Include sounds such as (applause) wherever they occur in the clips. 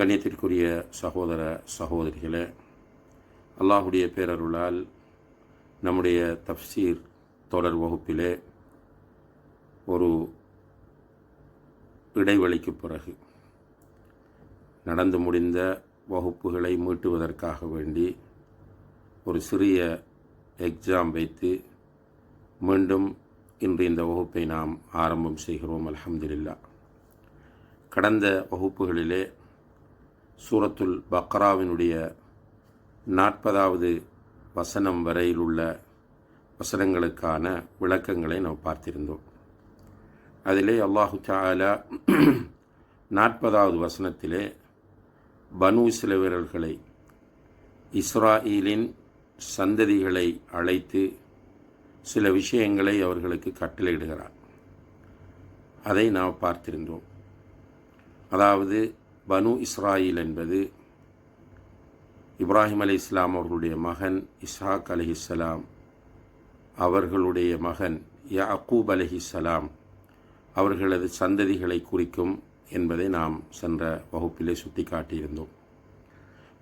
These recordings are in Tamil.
கண்ணியத்திற்குரிய சகோதர சகோதரிகளே அல்லாஹுடைய பேரருளால் நம்முடைய தப்சீர் தொடர் வகுப்பிலே ஒரு இடைவெளிக்கு பிறகு நடந்து முடிந்த வகுப்புகளை மீட்டுவதற்காக வேண்டி ஒரு சிறிய எக்ஸாம் வைத்து மீண்டும் இன்று இந்த வகுப்பை நாம் ஆரம்பம் செய்கிறோம். அலமதுல்லா கடந்த வகுப்புகளிலே சூரத்துல் பக்ராவினுடைய நாற்பதாவது வசனம் வரையில் உள்ள வசனங்களுக்கான விளக்கங்களை நாம் பார்த்திருந்தோம். அதிலே அல்லாஹு தாலா (clears throat) நாற்பதாவது வசனத்திலே பனு சிலவீரர்களை இஸ்ராயிலின் சந்ததிகளை அழைத்து சில விஷயங்களை அவர்களுக்கு கட்டளையிடுகிறார். அதை நாம் பார்த்திருந்தோம். அதாவது பனு இஸ்ராயில் என்பது இப்ராஹிம் அலி இஸ்லாம் அவர்களுடைய மகன் இஸ்ஹாக் அலிஹிஸ்லாம் அவர்களுடைய மகன் யாக்கூப் அலிஹிஸ்லாம் அவர்களது சந்ததிகளை குறிக்கும் என்பதை நாம் சென்ற வகுப்பிலே சுட்டி காட்டியிருந்தோம்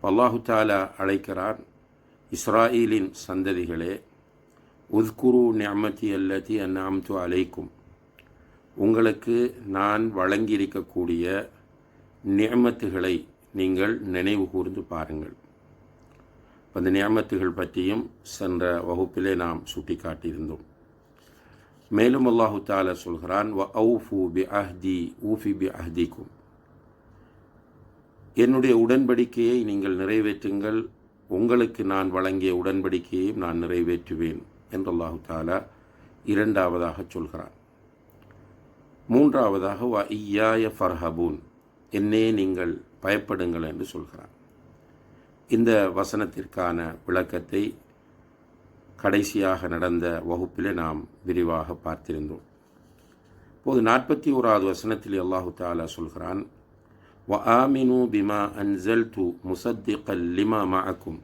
அல்லாஹு தாலா அழைக்கிறார் இஸ்ராயீலின் சந்ததிகளே உத்குரு நியமதி அல்லதி அந்நாம்து அலைக்கும். உங்களுக்கு நான் வழங்கியிருக்கக்கூடிய நியமத்துகளை நீங்கள் நினைவு கூர்ந்து பாருங்கள். அந்த நியமத்துகள் பற்றியும் சென்ற வகுப்பிலே நாம் சுட்டிக்காட்டியிருந்தோம். மேலும் அல்லாஹு தாலா சொல்கிறான் வ அவுஃபு பி அஹ்தி ஊஃபி பி அஹ்திக்கும். என்னுடைய உடன்படிக்கையை நீங்கள் நிறைவேற்றுங்கள். உங்களுக்கு நான் வழங்கிய உடன்படிக்கையையும் நான் நிறைவேற்றுவேன் என்று அல்லாஹு தாலா இரண்டாவதாக சொல்கிறான். மூன்றாவதாக வ ஐயாய ஃபர்ஹபூன். என்னே நீங்கள் பயப்படுங்கள் என்று சொல்கிறார் இந்த வசனத்திற்கான விளக்கத்தை கடைசியாக நடந்த வகுப்பிலே நாம் விரிவாக பார்த்திருந்தோம் இப்போது நாற்பத்தி ஓராவது வசனத்தில் அல்லாஹு தாலா சொல்கிறான் வ ஆமினு பிமா அன்சல் து முசத்திகல் லிமா மஅக்கும்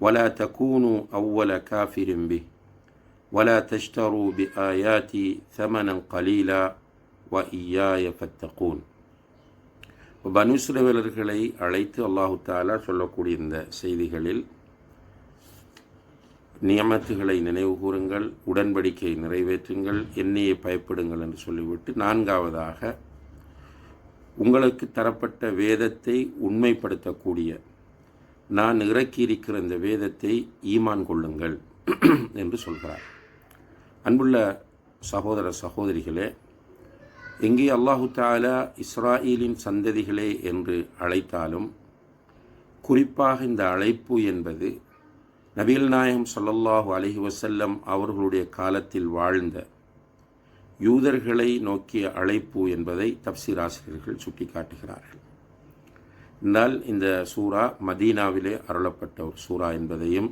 ولا تكونوا أول كافر به ولا تشتروا بآياتي ثمنا قليلا وإياي فاتقون பனுஸ்ரவேலர்களை அழைத்து அல்லாஹு தாலா சொல்லக்கூடிய இந்த செய்திகளில் நியமத்துகளை நினைவு கூறுங்கள் உடன்படிக்கை நிறைவேற்றுங்கள் என்னையை பயப்படுங்கள் என்று சொல்லிவிட்டு நான்காவதாக உங்களுக்கு தரப்பட்ட வேதத்தை உண்மைப்படுத்தக்கூடிய நான் இறக்கியிருக்கிற இந்த வேதத்தை ஈமான் கொள்ளுங்கள் (clears throat) என்று சொல்கிறார். அன்புள்ள சகோதர சகோதரிகளே எங்கே அல்லாஹு தாலா இஸ்ராயிலின் சந்ததிகளே என்று அழைத்தாலும் குறிப்பாக இந்த அழைப்பு என்பது நபீல் நாயகம் சொல்லல்லாஹு அலஹி வசல்லம் அவர்களுடைய காலத்தில் வாழ்ந்த யூதர்களை நோக்கிய அழைப்பு என்பதை தப்சீர் ஆசிரியர்கள் சுட்டிக்காட்டுகிறார்கள். என்றால் இந்த சூரா மதீனாவிலே அருளப்பட்ட ஒரு சூரா என்பதையும்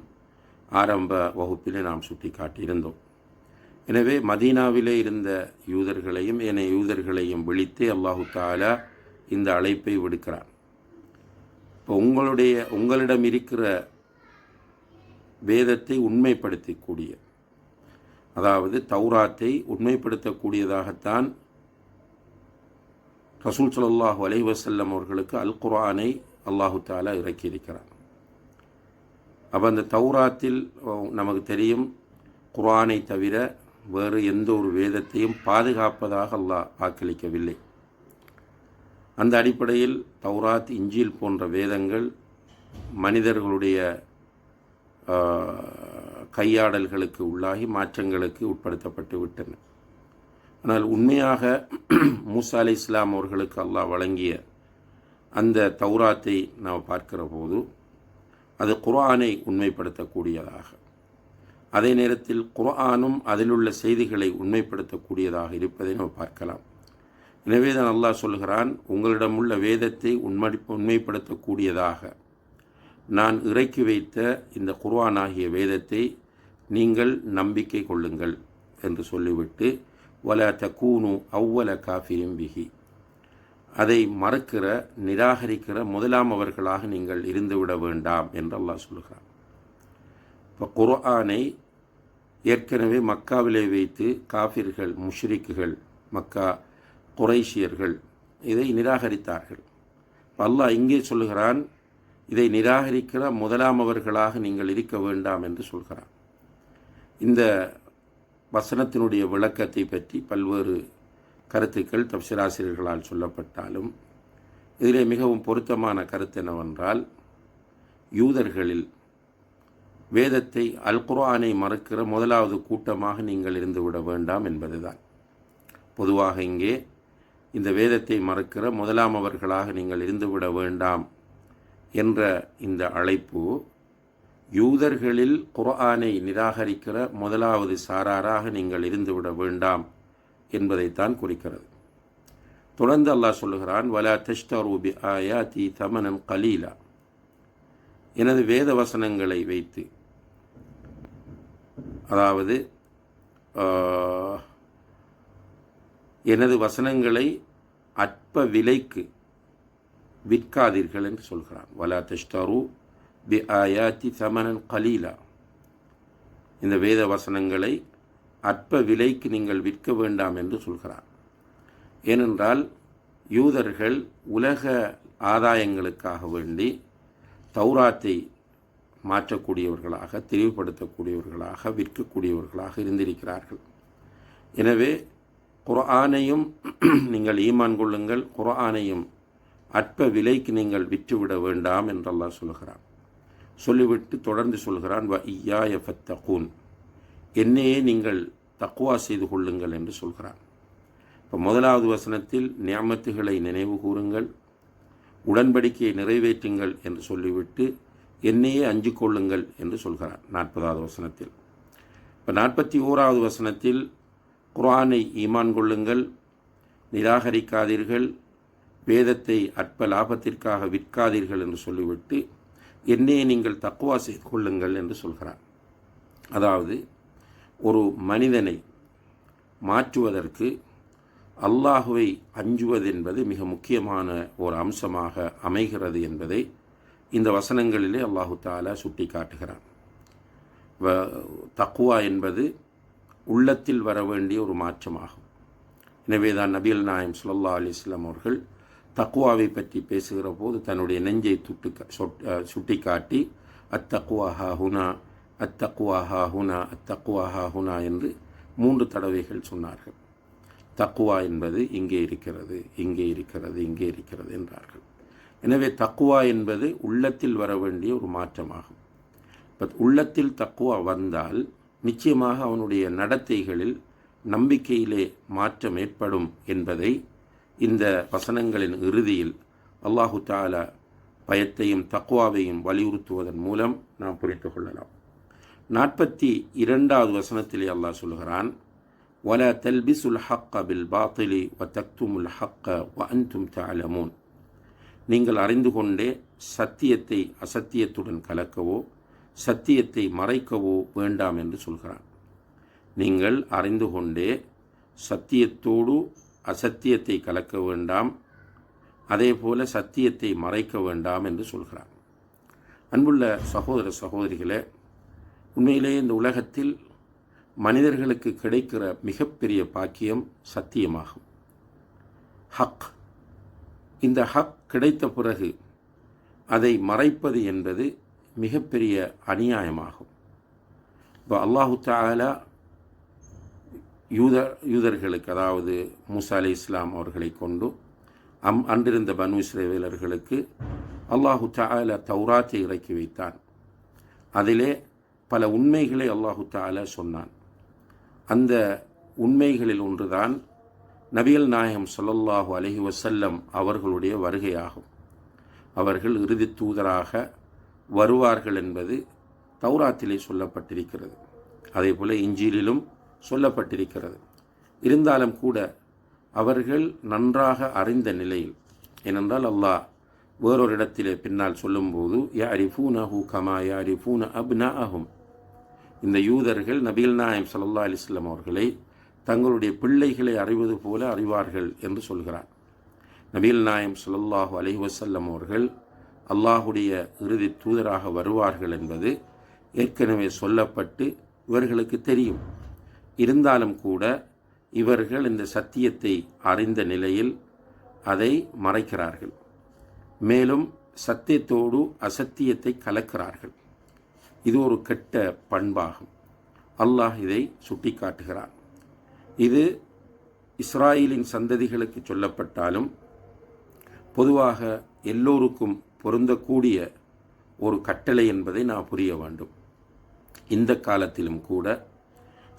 ஆரம்ப வகுப்பிலே நாம் சுட்டிக்காட்டியிருந்தோம். எனவே மதீனாவிலே இருந்த யூதர்களையும் என யூதர்களையும் விழித்து அல்லாஹு தாலா இந்த அழைப்பை விடுக்கிறான். இப்போ உங்களுடைய உங்களிடம் இருக்கிற வேதத்தை உண்மைப்படுத்தக்கூடிய அதாவது தௌராத்தை உண்மைப்படுத்தக்கூடியதாகத்தான் ரசூல் சல்லாஹூ அலை வசல்லம் அவர்களுக்கு அல் குரானை அல்லாஹு தாலா இறக்கியிருக்கிறான். அப்போ அந்த தௌராத்தில் நமக்கு தெரியும் குரானை தவிர வேறு எந்த ஒரு வேதத்தையும் பாதுகாப்பதாக அல்லாஹ் வாக்களிக்கவில்லை. அந்த அடிப்படையில் தௌராத் இஞ்சில் போன்ற வேதங்கள் மனிதர்களுடைய கையாடல்களுக்கு உள்ளாகி மாற்றங்களுக்கு உட்படுத்தப்பட்டு விட்டன. ஆனால் உண்மையாக (clears throat) மூசா அலி இஸ்லாம் அவர்களுக்கு அல்லாஹ் வழங்கிய அந்த தௌராத்தை நாம் பார்க்கிற போது அது குர்ஆனை உண்மைப்படுத்தக்கூடியதாக. அதே நேரத்தில் குர்ஆனும் அதிலுள்ள செய்திகளை உண்மைப்படுத்தக்கூடியதாக இருப்பதை நாம் பார்க்கலாம். எனவே தான் அல்லாஹ் சொல்கிறான் உங்களிடம் உள்ள வேதத்தை உண்மை உண்மைப்படுத்தக்கூடியதாக. நான் இறக்கி வைத்த இந்த குர்ஆனாகிய வேதத்தை நீங்கள் நம்பிக்கை கொள்ளுங்கள் என்று சொல்லிவிட்டு வல தக்கூனு அவ்வல காஃபியும் பிகி அதை மறுக்கிற நிராகரிக்கிற முதலாம் அவர்களாக நீங்கள் இருந்துவிட வேண்டாம் என்று அல்லாஹ் சொல்கிறான் இப்போ குர்ஆனை ஏற்கனவே மக்காவிலே வைத்து காஃபிர்கள் முஷ்ரிக்குகள் மக்கா குறைஷியர்கள் இதை நிராகரித்தார்கள். அல்லாஹ் இங்கே சொல்லுகிறான் இதை நிராகரிக்கிற முதலாம் அவர்களாக நீங்கள் இருக்க வேண்டாம் என்று சொல்கிறான். இந்த வசனத்தினுடைய விளக்கத்தை பற்றி பல்வேறு கருத்துக்கள் தப்சிராசிரியர்களால் சொல்லப்பட்டாலும் இதிலே மிகவும் பொருத்தமான கருத்து என்னவென்றால் யூதர்களில் வேதத்தை அல் குர்ஆனை மறுக்கிற முதலாவது கூட்டமாக நீங்கள் இருந்துவிட வேண்டாம் என்பதுதான். பொதுவாக இங்கே இந்த வேதத்தை மறுக்கிற முதலாமவர்களாக நீங்கள் இருந்துவிட வேண்டாம் என்ற இந்த அழைப்பு யூதர்களில் குர்ஆனை நிராகரிக்கிற முதலாவது சாராராக நீங்கள் இருந்துவிட வேண்டாம் என்பதைத்தான் குறிக்கிறது. தொடர்ந்து அல்லாஹ் சொல்லுகிறான் வலா தஷ்தரூபி ஆயா தி தமனன் கலீலா. எனது வேத வசனங்களை வைத்து அதாவது எனது வசனங்களை அற்ப விலைக்கு விற்காதீர்கள் என்று சொல்கிறான். வலா தஷ்தரு பி ஆயாத்தி சமனன் கலீலா. இந்த வேத வசனங்களை அற்ப விலைக்கு நீங்கள் விற்க வேண்டாம் என்று சொல்கிறார் ஏனென்றால் யூதர்கள் உலக ஆதாயங்களுக்காக வேண்டி தௌராத்தை மாற்றக்கூடியவர்களாக தெளிவுபடுத்தக்கூடியவர்களாக விற்கக்கூடியவர்களாக இருந்திருக்கிறார்கள். எனவே குர்ஆனையும் (clears throat) நீங்கள் ஈமான் கொள்ளுங்கள். குர்ஆனையும் அற்ப விலைக்கு நீங்கள் விற்றுவிட வேண்டாம் என்றெல்லாம் சொல்கிறான் சொல்லிவிட்டு தொடர்ந்து சொல்கிறான் வ ஐயாய ஃபத்தகூன். என்னையே நீங்கள் தக்குவா செய்து கொள்ளுங்கள் என்று சொல்கிறான். இப்போ முதலாவது வசனத்தில் நியாமத்துகளை நினைவு கூறுங்கள் உடன்படிக்கையை நிறைவேற்றுங்கள் என்று சொல்லிவிட்டு என்னையே அஞ்சு கொள்ளுங்கள் என்று சொல்கிறார் நாற்பதாவது வசனத்தில். இப்போ நாற்பத்தி ஓராவது வசனத்தில் குரானை ஈமான் கொள்ளுங்கள் நிராகரிக்காதீர்கள் வேதத்தை அற்ப லாபத்திற்காக விற்காதீர்கள் என்று சொல்லிவிட்டு என்னையே நீங்கள் தக்குவா செய்து கொள்ளுங்கள் என்று சொல்கிறார். அதாவது ஒரு மனிதனை மாற்றுவதற்கு அல்லாஹுவை அஞ்சுவது என்பது மிக முக்கியமான ஒரு அம்சமாக அமைகிறது என்பதை இந்த வசனங்களிலே அல்லாஹு தாலா சுட்டி காட்டுகிறான் வ- தக்குவா என்பது உள்ளத்தில் வர வேண்டிய ஒரு மாற்றமாகும். எனவே தான் நபிகள் நாயம் சுல்லா அலிஸ்லாம் அவர்கள் தக்குவாவை பற்றி பேசுகிற போது தன்னுடைய நெஞ்சை துட்டு சுட்டி காட்டி அத்தக்குவா ஹா ஹுனா அத்தக்குவா ஹா ஹுனா அத்தக்குவா ஹா ஹுனா என்று மூன்று தடவைகள் சொன்னார்கள். தக்குவா என்பது இங்கே இருக்கிறது இங்கே இருக்கிறது இங்கே இருக்கிறது என்றார்கள். எனவே தக்குவா என்பது உள்ளத்தில் வர வேண்டிய ஒரு மாற்றமாகும் இப்போ உள்ளத்தில் தக்குவா வந்தால் நிச்சயமாக அவனுடைய நடத்தைகளில் நம்பிக்கையிலே மாற்றம் ஏற்படும் என்பதை இந்த வசனங்களின் இறுதியில் அல்லாஹு தாலா பயத்தையும் தக்குவாவையும் வலியுறுத்துவதன் மூலம் நாம் புரிந்து கொள்ளலாம் நாற்பத்தி இரண்டாவது வசனத்திலே அல்லாஹ் சொல்கிறான் ولا تلبسوا الحق بالباطل وتكتموا الحق وأنتم تعلمون நீங்கள் அறிந்து கொண்டே சத்தியத்தை அசத்தியத்துடன் கலக்கவோ சத்தியத்தை மறைக்கவோ வேண்டாம் என்று சொல்கிறான். நீங்கள் அறிந்து கொண்டே சத்தியத்தோடு அசத்தியத்தை கலக்க வேண்டாம் அதே போல சத்தியத்தை மறைக்க வேண்டாம் என்று சொல்கிறான். அன்புள்ள சகோதர சகோதரிகளே உண்மையிலேயே இந்த உலகத்தில் மனிதர்களுக்கு கிடைக்கிற மிகப்பெரிய பாக்கியம் சத்தியமாகும். ஹக் இந்த ஹக் கிடைத்த பிறகு அதை மறைப்பது என்பது மிகப்பெரிய அநியாயமாகும். இப்போ அல்லாஹு தாலா யூத யூதர்களுக்கு அதாவது மூசா அலி இஸ்லாம் அவர்களை கொண்டு அம் அன்றிருந்த பனு இஸ்ரேவேலர்களுக்கு அல்லாஹு தாலா தௌராத்தை இறக்கி வைத்தான். அதிலே பல உண்மைகளை அல்லாஹு தாலா சொன்னான். அந்த உண்மைகளில் ஒன்றுதான் நபிகள் நாயகம் சொல்லல்லாஹு அலஹி வசல்லம் அவர்களுடைய வருகையாகும். அவர்கள் இறுதி தூதராக வருவார்கள் என்பது தௌராத்திலே சொல்லப்பட்டிருக்கிறது. அதே போல இஞ்சிலிலும் சொல்லப்பட்டிருக்கிறது. இருந்தாலும் கூட அவர்கள் நன்றாக அறிந்த நிலையில் ஏனென்றால் அல்லாஹ் வேறொரு இடத்திலே பின்னால் சொல்லும்போது யா யாரிஃபூனஹு கமா யாரிஃபூன அப்னா அஹும் இந்த யூதர்கள் நபிகள் நாயம் சல்லா அலிஸ்லாம் அவர்களை தங்களுடைய பிள்ளைகளை அறிவது போல அறிவார்கள் என்று சொல்கிறார். நபீல் நாயம் சுல்லாஹு அலிவசல்லம் அவர்கள் அல்லாஹுடைய இறுதி தூதராக வருவார்கள் என்பது ஏற்கனவே சொல்லப்பட்டு இவர்களுக்கு தெரியும். இருந்தாலும் கூட இவர்கள் இந்த சத்தியத்தை அறிந்த நிலையில் அதை மறைக்கிறார்கள். மேலும் சத்தியத்தோடு அசத்தியத்தை கலக்கிறார்கள். இது ஒரு கெட்ட பண்பாகும். அல்லாஹ் இதை சுட்டிக்காட்டுகிறான். இது இஸ்ராயலின் சந்ததிகளுக்கு சொல்லப்பட்டாலும் பொதுவாக எல்லோருக்கும் பொருந்தக்கூடிய ஒரு கட்டளை என்பதை நான் புரிய வேண்டும். இந்த காலத்திலும் கூட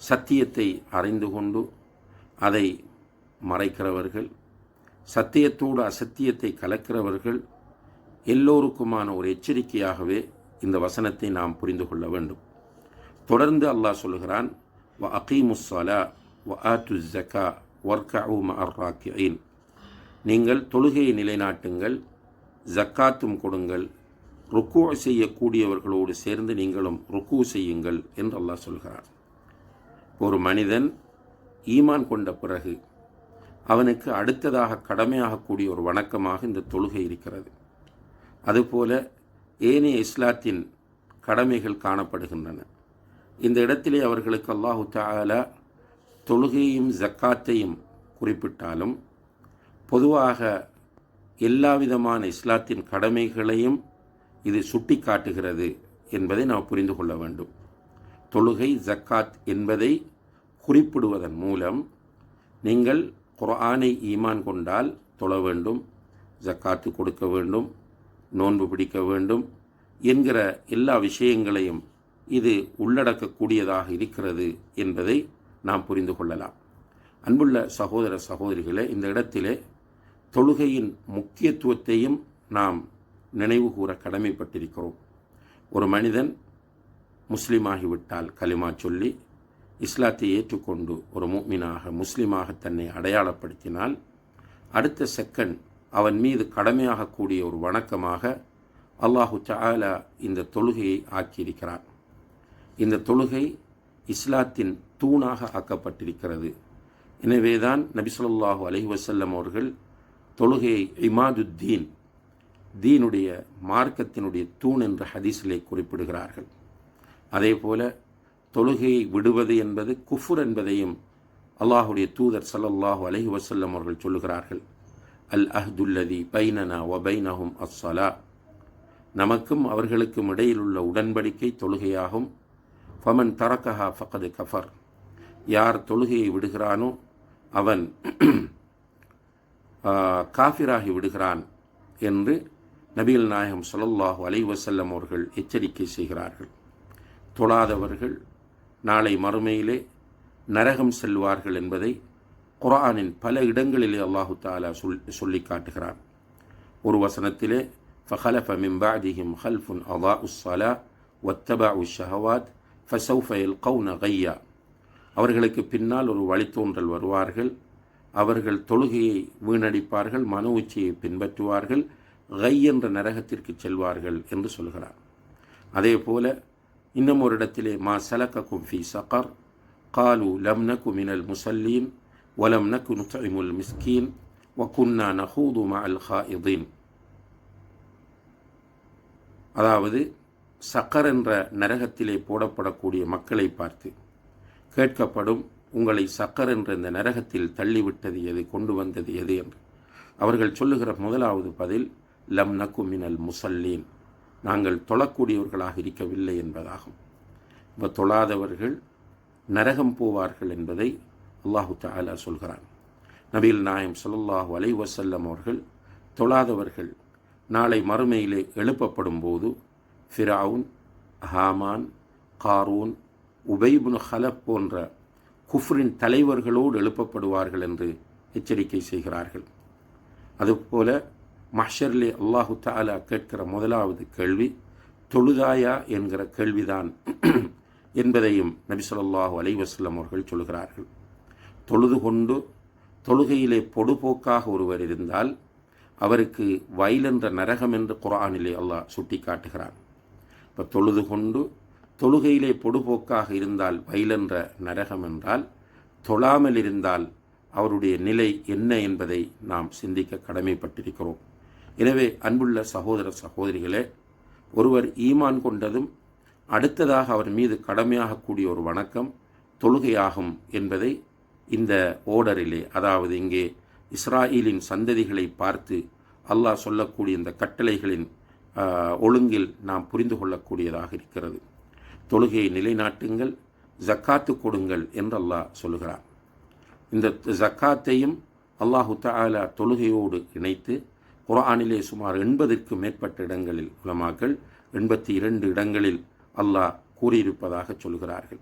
சத்தியத்தை அறிந்து கொண்டு அதை மறைக்கிறவர்கள் சத்தியத்தோடு அசத்தியத்தை கலக்கிறவர்கள் எல்லோருக்குமான ஒரு எச்சரிக்கையாகவே இந்த வசனத்தை நாம் புரிந்து கொள்ள வேண்டும். தொடர்ந்து அல்லாஹ் சொல்கிறான் வ அகீமுஸ்ஸலா ஆத்து ஜக்கா ஒர்கூ மர்ராக்கியின் நீங்கள் தொழுகையை நிலைநாட்டுங்கள் ஜக்காத்தும் கொடுங்கள் ருக்கு செய்யக்கூடியவர்களோடு சேர்ந்து நீங்களும் ருக்கு செய்யுங்கள் என்று அல்லாஹ் சொல்கிறார் ஒரு மனிதன் ஈமான் கொண்ட பிறகு அவனுக்கு அடுத்ததாக கடமையாகக்கூடிய ஒரு வணக்கமாக இந்த தொழுகை இருக்கிறது. அதுபோல ஏனைய இஸ்லாத்தின் கடமைகள் காணப்படுகின்றன. இந்த இடத்திலே அவர்களுக்கு அல்லாஹு தாலா தொழுகையும் ஜக்காத்தையும் குறிப்பிட்டாலும் பொதுவாக எல்லா விதமான இஸ்லாத்தின் கடமைகளையும் இது சுட்டி காட்டுகிறது என்பதை நாம் புரிந்து கொள்ள வேண்டும். தொழுகை ஜக்காத் என்பதை குறிப்பிடுவதன் மூலம் நீங்கள் குர்ஆனை ஈமான் கொண்டால் தொழ வேண்டும் ஜக்காத்து கொடுக்க வேண்டும் நோன்பு பிடிக்க வேண்டும் என்கிற எல்லா விஷயங்களையும் இது உள்ளடக்கக்கூடியதாக இருக்கிறது என்பதை நாம் புரிந்து கொள்ளலாம். அன்புள்ள சகோதர சகோதரிகளே இந்த இடத்திலே தொழுகையின் முக்கியத்துவத்தையும் நாம் நினைவு கூற கடமைப்பட்டிருக்கிறோம். ஒரு மனிதன் முஸ்லீமாகிவிட்டால் கலிமா சொல்லி இஸ்லாத்தை ஏற்றுக்கொண்டு ஒரு மூமினாக முஸ்லீமாக தன்னை அடையாளப்படுத்தினால் அடுத்த செகண்ட் அவன் மீது கடமையாகக்கூடிய ஒரு வணக்கமாக அல்லாஹு தாலா இந்த தொழுகையை ஆக்கியிருக்கிறான். இந்த தொழுகை இஸ்லாத்தின் தூணாக ஆக்கப்பட்டிருக்கிறது. எனவேதான் நபி சொல்லாஹு அலஹி வசல்லம் அவர்கள் தொழுகையை இமாதுத்தீன் தீனுடைய மார்க்கத்தினுடைய தூண் என்ற ஹதீஸிலே குறிப்பிடுகிறார்கள். அதே போல தொழுகையை விடுவது என்பது குஃபுர் என்பதையும் அல்லாஹுடைய தூதர் சல்லல்லாஹு அலஹி வசல்லம் அவர்கள் சொல்லுகிறார்கள். அல் அஹ்துல்லதி பைனனா ஒபைனஹும் அஸ்ஸலா. நமக்கும் அவர்களுக்கும் இடையில் உள்ள உடன்படிக்கை தொழுகையாகும். ஃபமன் தரக்கஹா ஃபகது கஃபர். யார் தொழுகையை விடுகிறானோ அவன் (clears throat) காஃபிராகி விடுகிறான் என்று நபிகள் நாயகம் சொல்லல்லாஹு அலைவசல்லம் அவர்கள் எச்சரிக்கை செய்கிறார்கள். தொழாதவர்கள் நாளை மறுமையிலே நரகம் செல்வார்கள் என்பதை குரானின் பல இடங்களிலே அல்லாஹு தாலா சொல் சொல்லி காட்டுகிறான். ஒரு வசனத்திலே ஃபஹலஃப மிம்பாதிஹிம் ஹல்ஃபுன் அதா உஸ்ஸலா ஒத்தபா உஷஹவாத் ஃபசௌஃப கவுன கையா அவர்களுக்கு பின்னால் ஒரு வழித்தோன்றல் வருவார்கள். அவர்கள் தொழுகையை வீணடிப்பார்கள் மன உச்சியை பின்பற்றுவார்கள் கை என்ற நரகத்திற்கு செல்வார்கள் என்று சொல்கிறார். அதே போல இன்னும் ஒரு இடத்திலே மா சலக்கக்கும் ஃபி சக்கர் காலு லம் நகு மினல் முசல்லீன் ஒலம் நக்கு நுத்தஇமுல் மிஸ்கீன் வகுன்னா நஹூது மா அல் அதாவது சக்கர் என்ற நரகத்திலே போடப்படக்கூடிய மக்களை பார்த்து கேட்கப்படும். உங்களை சக்கர் என்ற இந்த நரகத்தில் தள்ளிவிட்டது எது கொண்டு வந்தது எது என்று. அவர்கள் சொல்லுகிற முதலாவது பதில் லம் நக்கு மினல் முசல்லீன். நாங்கள் தொழக்கூடியவர்களாக இருக்கவில்லை என்பதாகும். இப்போ தொழாதவர்கள் நரகம் போவார்கள் என்பதை அல்லாஹு தாலா சொல்கிறான். நபீல் நாயம் சொல்லல்லாஹு அலை வசல்லம் அவர்கள் தொழாதவர்கள் நாளை மறுமையிலே எழுப்பப்படும் போது ஃபிராவுன் ஹாமான் காரூன் உபைபுன் ஹலப் போன்ற குஃப்ரின் தலைவர்களோடு எழுப்பப்படுவார்கள் என்று எச்சரிக்கை செய்கிறார்கள். அதுபோல மஷர்லே அல்லாஹு தாலா கேட்கிற முதலாவது கேள்வி தொழுதாயா என்கிற கேள்விதான் (clears throat) என்பதையும் நபி சொல்லாஹு அலைவசல்லம் அவர்கள் சொல்கிறார்கள். தொழுது கொண்டு தொழுகையிலே பொடுபோக்காக ஒருவர் இருந்தால் அவருக்கு வயலென்ற நரகம் என்று குரானிலே அல்லாஹ் சுட்டி காட்டுகிறான் இப்போ தொழுது கொண்டு தொழுகையிலே பொடுபோக்காக இருந்தால் வயலென்ற நரகம் என்றால் தொழாமல் இருந்தால் அவருடைய நிலை என்ன என்பதை நாம் சிந்திக்க கடமைப்பட்டிருக்கிறோம். எனவே அன்புள்ள சகோதர சகோதரிகளே ஒருவர் ஈமான் கொண்டதும் அடுத்ததாக அவர் மீது கடமையாகக்கூடிய ஒரு வணக்கம் தொழுகையாகும் என்பதை இந்த ஓடரிலே அதாவது இங்கே இஸ்ராயலின் சந்ததிகளை பார்த்து அல்லாஹ் சொல்லக்கூடிய இந்த கட்டளைகளின் ஒழுங்கில் நாம் புரிந்து கொள்ளக்கூடியதாக இருக்கிறது. தொழுகையை நிலைநாட்டுங்கள் ஜக்காத்து கொடுங்கள் என்று அல்லாஹ் சொல்கிறார் இந்த ஜக்காத்தையும் அல்லாஹு தாலா தொழுகையோடு இணைத்து குரானிலே சுமார் எண்பதற்கு மேற்பட்ட இடங்களில் உலமாக்கள் எண்பத்தி இரண்டு இடங்களில் அல்லாஹ் கூறியிருப்பதாக சொல்கிறார்கள்.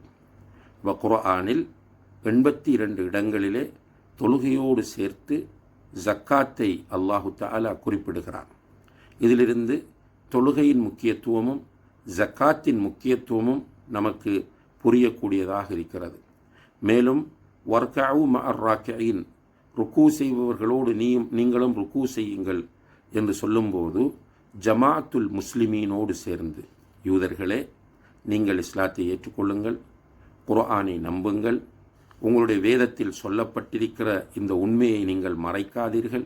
இப்போ குரானில் எண்பத்தி இரண்டு இடங்களிலே தொழுகையோடு சேர்த்து ஜக்காத்தை அல்லாஹு தாலா குறிப்பிடுகிறான். இதிலிருந்து தொழுகையின் முக்கியத்துவமும் ஜக்காத்தின் முக்கியத்துவமும் நமக்கு புரியக்கூடியதாக இருக்கிறது. மேலும் வர்காவு மர்ராக்கின் ருக்கு செய்பவர்களோடு நீயும் நீங்களும் ருக்கு செய்யுங்கள் என்று சொல்லும்போது ஜமாத்துல் முஸ்லிமீனோடு சேர்ந்து யூதர்களே நீங்கள் இஸ்லாத்தை ஏற்றுக்கொள்ளுங்கள் குர்ஆனை நம்புங்கள் உங்களுடைய வேதத்தில் சொல்லப்பட்டிருக்கிற இந்த உண்மையை நீங்கள் மறைக்காதீர்கள்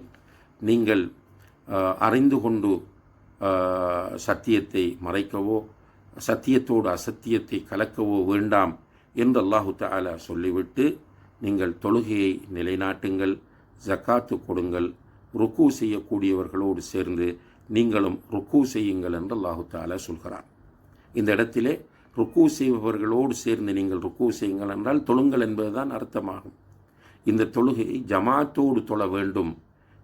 நீங்கள் அறிந்து கொண்டு சத்தியத்தை மறைக்கவோ சத்தியத்தோடு அசத்தியத்தை கலக்கவோ வேண்டாம் என்று அல்லாஹு தாலா சொல்லிவிட்டு நீங்கள் தொழுகையை நிலைநாட்டுங்கள் ஜக்காத்து கொடுங்கள் ருக்கு செய்யக்கூடியவர்களோடு சேர்ந்து நீங்களும் ருக்கு செய்யுங்கள் என்று அல்லாஹு தாலா சொல்கிறான். இந்த இடத்திலே ருக்கு செய்பவர்களோடு சேர்ந்து நீங்கள் ருக்கு செய்யுங்கள் என்றால் தொழுங்கள் என்பதுதான் அர்த்தமாகும். இந்த தொழுகையை ஜமாத்தோடு தொழ வேண்டும்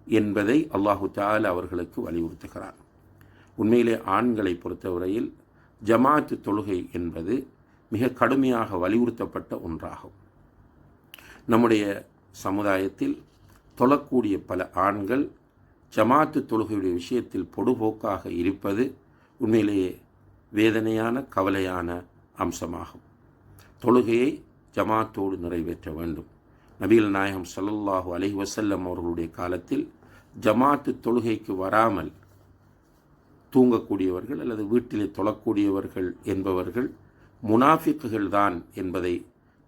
என்பதை அல்லாஹு தாலா அவர்களுக்கு வலியுறுத்துகிறான். உண்மையிலே ஆண்களை பொறுத்தவரையில் ஜமாத்து தொழுகை என்பது மிக கடுமையாக வலியுறுத்தப்பட்ட ஒன்றாகும். நம்முடைய சமுதாயத்தில் தொழக்கூடிய பல ஆண்கள் ஜமாத்து தொழுகையுடைய விஷயத்தில் பொடுபோக்காக இருப்பது உண்மையிலேயே வேதனையான கவலையான அம்சமாகும். தொழுகையை ஜமாத்தோடு நிறைவேற்ற வேண்டும். நபீல் நாயகம் சல்லல்லாஹு அலஹி வசல்லம் அவர்களுடைய காலத்தில் ஜமாத்து தொழுகைக்கு வராமல் தூங்கக்கூடியவர்கள் அல்லது வீட்டிலே தொழக்கூடியவர்கள் என்பவர்கள் முனாஃபிக்குகள் தான் என்பதை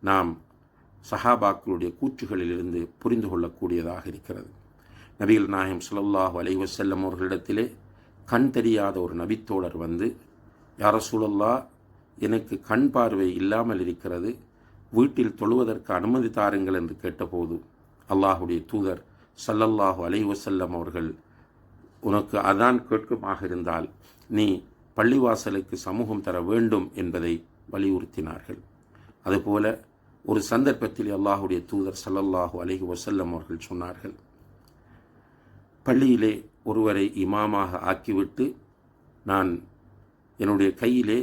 நாம் சஹாபாக்களுடைய கூற்றுகளிலிருந்து புரிந்து கொள்ளக்கூடியதாக இருக்கிறது. நபிகள் நாயம் சுல்லாஹு அலைவசல்லம் அவர்களிடத்திலே கண் தெரியாத ஒரு நபித்தோழர் வந்து யார சூழல்லா எனக்கு கண் பார்வை இல்லாமல் இருக்கிறது. வீட்டில் தொழுவதற்கு அனுமதி தாருங்கள் என்று கேட்டபோது அல்லாஹுடைய தூதர் சல்லல்லாஹு அலைவசல்லம் அவர்கள் உனக்கு அதான் கேட்குமாக இருந்தால் நீ பள்ளிவாசலுக்கு சமூகம் தர வேண்டும் என்பதை வலியுறுத்தினார்கள். அதுபோல ஒரு சந்தர்ப்பத்தில் அல்லாஹுடைய தூதர் சல்லல்லாஹு அலஹி வசல்லம் அவர்கள் சொன்னார்கள் பள்ளியிலே ஒருவரை இமாமாக ஆக்கிவிட்டு நான் என்னுடைய கையிலே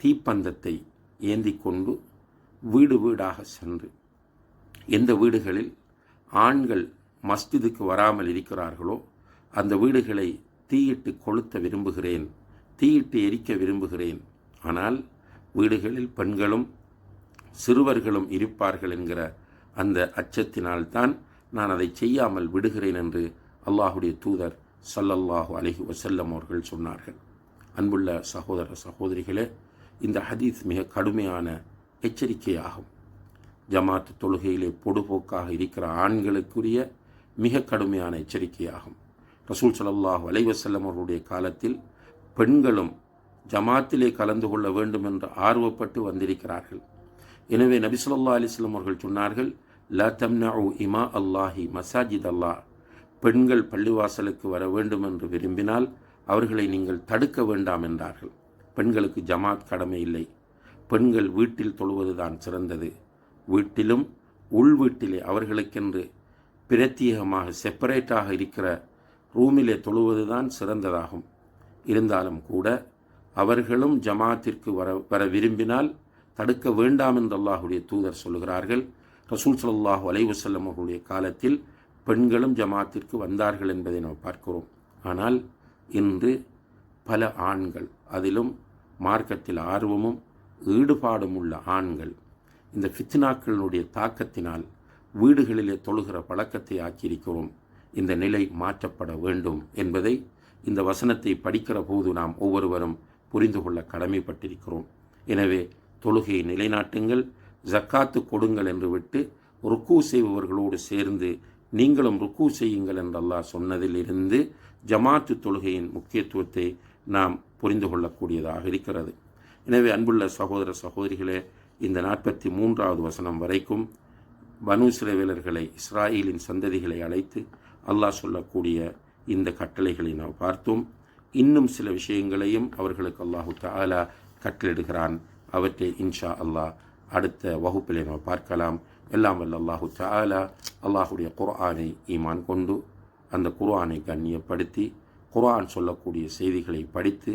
தீப்பந்தத்தை ஏந்தி கொண்டு வீடு வீடாக சென்று எந்த வீடுகளில் ஆண்கள் மஸ்ஜிதுக்கு வராமல் இருக்கிறார்களோ அந்த வீடுகளை தீயிட்டு கொளுத்த விரும்புகிறேன் தீயிட்டு எரிக்க விரும்புகிறேன். ஆனால் வீடுகளில் பெண்களும் சிறுவர்களும் இருப்பார்கள் என்கிற அந்த அச்சத்தினால்தான் நான் அதை செய்யாமல் விடுகிறேன் என்று அல்லாஹுடைய தூதர் சல்லல்லாஹு அலஹி வசல்லம் அவர்கள் சொன்னார்கள். அன்புள்ள சகோதர சகோதரிகளே இந்த ஹதீஸ் மிக கடுமையான எச்சரிக்கையாகும். ஜமாத் தொழுகையிலே பொடுபோக்காக இருக்கிற ஆண்களுக்குரிய மிக கடுமையான எச்சரிக்கையாகும். ரசூல் சலல்லாஹ் அலைவசல்லம் அவர்களுடைய காலத்தில் பெண்களும் ஜமாத்திலே கலந்து கொள்ள வேண்டும் என்று ஆர்வப்பட்டு வந்திருக்கிறார்கள். எனவே நபி சொல்லா அலிஸ்லம் அவர்கள் சொன்னார்கள் ல தம்னா இமா அல்லாஹி மசாஜித் அல்லாஹ். பெண்கள் பள்ளிவாசலுக்கு வர வேண்டும் என்று விரும்பினால் அவர்களை நீங்கள் தடுக்க வேண்டாம் என்றார்கள். பெண்களுக்கு ஜமாத் கடமை இல்லை. பெண்கள் வீட்டில் தொழுவதுதான் சிறந்தது. வீட்டிலும் உள் வீட்டிலே அவர்களுக்கென்று பிரத்யேகமாக செப்பரேட்டாக இருக்கிற ரூமிலே தொழுவதுதான் சிறந்ததாகும். இருந்தாலும் கூட அவர்களும் ஜமாத்திற்கு வர வர விரும்பினால் தடுக்க வேண்டாம் என்று அல்லாஹுடைய தூதர் சொல்லுகிறார்கள். ரசூல் சல்லாஹூ அலைவசல்லம் அவர்களுடைய காலத்தில் பெண்களும் ஜமாத்திற்கு வந்தார்கள் என்பதை நாம் பார்க்கிறோம். ஆனால் இன்று பல ஆண்கள் அதிலும் மார்க்கத்தில் ஆர்வமும் ஈடுபாடும் உள்ள ஆண்கள் இந்த ஃபித்னாக்களினுடைய தாக்கத்தினால் வீடுகளிலே தொழுகிற பழக்கத்தை ஆக்கியிருக்கிறோம். இந்த நிலை மாற்றப்பட வேண்டும் என்பதை இந்த வசனத்தை படிக்கிற போது நாம் ஒவ்வொருவரும் புரிந்து கொள்ள கடமைப்பட்டிருக்கிறோம். எனவே தொழுகையை நிலைநாட்டுங்கள் ஜக்காத்து கொடுங்கள் என்று விட்டு ருக்கு செய்பவர்களோடு சேர்ந்து நீங்களும் ருக்கு செய்யுங்கள் என்று அல்லாஹ் சொன்னதிலிருந்து ஜமாத்து தொழுகையின் முக்கியத்துவத்தை நாம் புரிந்து கொள்ளக்கூடியதாக இருக்கிறது. எனவே அன்புள்ள சகோதர சகோதரிகளே இந்த நாற்பத்தி மூன்றாவது வசனம் வரைக்கும் பனு சிறவேலர்களை இஸ்ராயலின் சந்ததிகளை அழைத்து அல்லாஹ் சொல்லக்கூடிய இந்த கட்டளைகளை நாம் பார்த்தோம். இன்னும் சில விஷயங்களையும் அவர்களுக்கு அல்லாஹு தாலா கட்டளிடுகிறான் அவற்றை இன்ஷா அல்லாஹ் அடுத்த வகுப்பிலே நாம் பார்க்கலாம். எல்லாம் வல்ல அல்லாஹு தாலா அல்லாஹுடைய குர்ஆனை ஈமான் கொண்டு அந்த குர்ஆனை கண்ணியப்படுத்தி குர்ஆன் சொல்லக்கூடிய செய்திகளை படித்து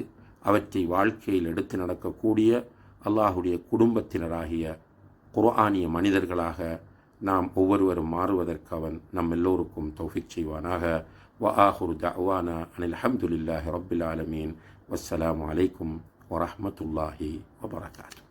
அவற்றை வாழ்க்கையில் எடுத்து நடக்கக்கூடிய அல்லாஹுடைய குடும்பத்தினராகிய குர்ஆனிய மனிதர்களாக நாம் ஒவ்வொருவரும் மாறுவதற்கு அவன் நம் எல்லோருக்கும் தௌஃபிக் செய்வானாக வ ஆஹுர் தவானா அனில் அஹமதுல்லாஹி ரபில் ஆலமீன் வஸ்ஸலாம் அலைக்கும் வரமத்துல்லாஹி வபரகாத்து